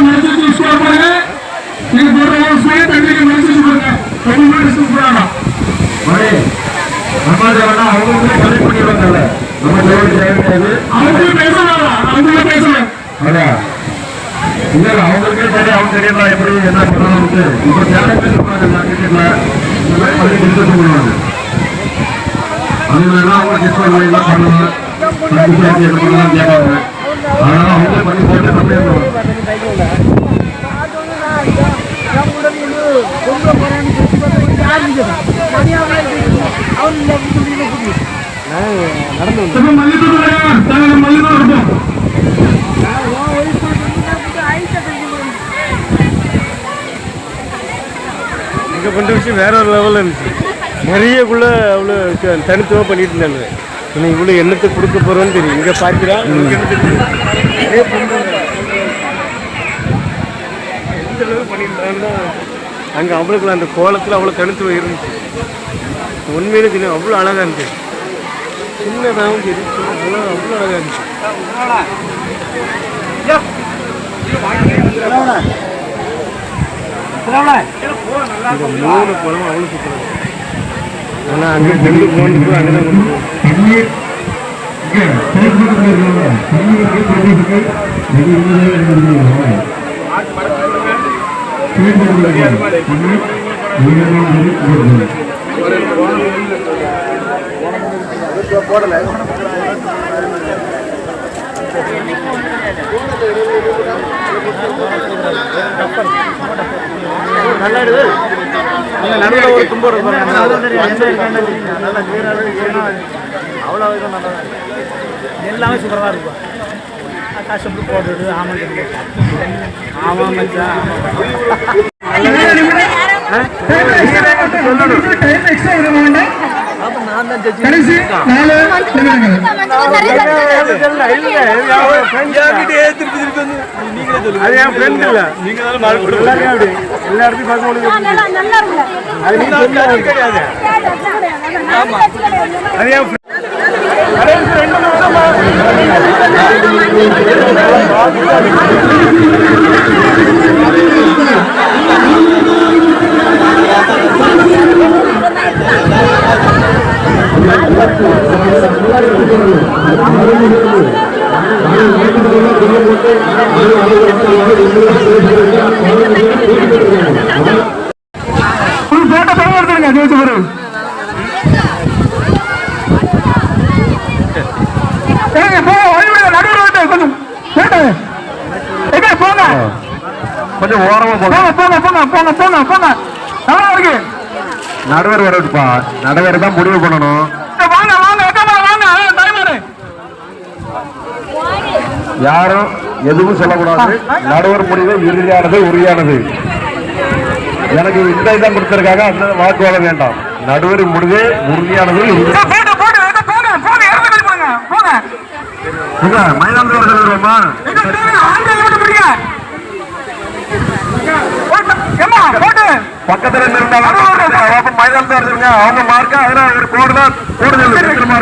మనసు చూసుకోవాలి నేను చూడాలి తల్లికి మనసు చూడాలి తల్లి మనసు చూడాలి பண்ணிடுவாங்கல்ல நம்ம ஜோடி முடியாது அவங்க பேசலாம் அவங்க பேசலாம் அதான் இல்ல இல்ல, அவங்களுக்கே சரி அவங்க தெரியல எப்படி என்ன பண்ணணும்னு இப்ப பண்ணி டிஸ்கஸ் பண்ணுவாங்க அவங்க டிஸ்கஸ் பண்ணலாம். கேட்பாங்க. அதனால அவங்க பண்ணி போட்டு இருக்கும் இங்கே பண்ணுற விஷயம் வேற ஒரு லெவலில் இருந்துச்சு. நிறையக்குள்ள அவ்வளோ தனித்துவமாக பண்ணிட்டு இருந்தாங்க இன்னும் இவ்வளோ எண்ணத்தை கொடுக்க போகிறோன்னு தெரியும். இங்கே பார்க்கிறா எண்ணத்துக்கு பண்ணியிருந்தாங்கன்னா அங்கே அவ்வளோக்குள்ள அந்த கோலத்தில் அவ்வளோ தனித்துவம் இருந்துச்சு. உண்மையிலே தெரியும் அவ்வளோ அழகாக இருந்துச்சு. சின்னதாகவும் சரி அவ்வளோ அவ்வளோ அழகாக இருந்துச்சு. மூணு பழமும் அவ்வளோ சுற்றுறாங்க ஆனால் அங்கே கொண்டு போகணும் அங்கே தான் கொண்டு போகணும் போடல நடுவில் ஒரு தும்பு அவ்வளோ இதுவும் நல்லா எல்லாமே சூப்பராக இருக்கும் கஷ்டப்பட்டு போடுறது ஆமாம் ஆமாம் மச்சான் கடைசி நாலு நிமிடங்கள். அது என் ஃப்ரெண்ட் இல்லை. நீங்கள் தான் எல்லாரையும் அப்படி. எல்லா இடத்தையும் பார்க்க முடியும் அது நீங்க கிடையாது. அது என் கொஞ்சம் ஓரமா போங்க. போங்க போங்க போங்க போங்க போங்க நல்லா இருக்கு நடுவர் வரட்டுப்பா நடுவர் தான் முடிவு பண்ணணும். யாரும் எதுவும் சொல்லக்கூடாது நடுவர் முடிவு இறுதியானது உறுதியானது எனக்கு இந்த இதான் கொடுத்திருக்காங்க அந்த வாக்குவாதம் வேண்டாம் நடுவர் முடிவு உறுதியானது இறுதி- பக்கத்தில் இருந்தால் அவங்க மைதானத்தில் இருந்துருங்க அவங்க மார்க்கு அதனால ஒரு கோடு தான் கூடுதல். இருக்கும்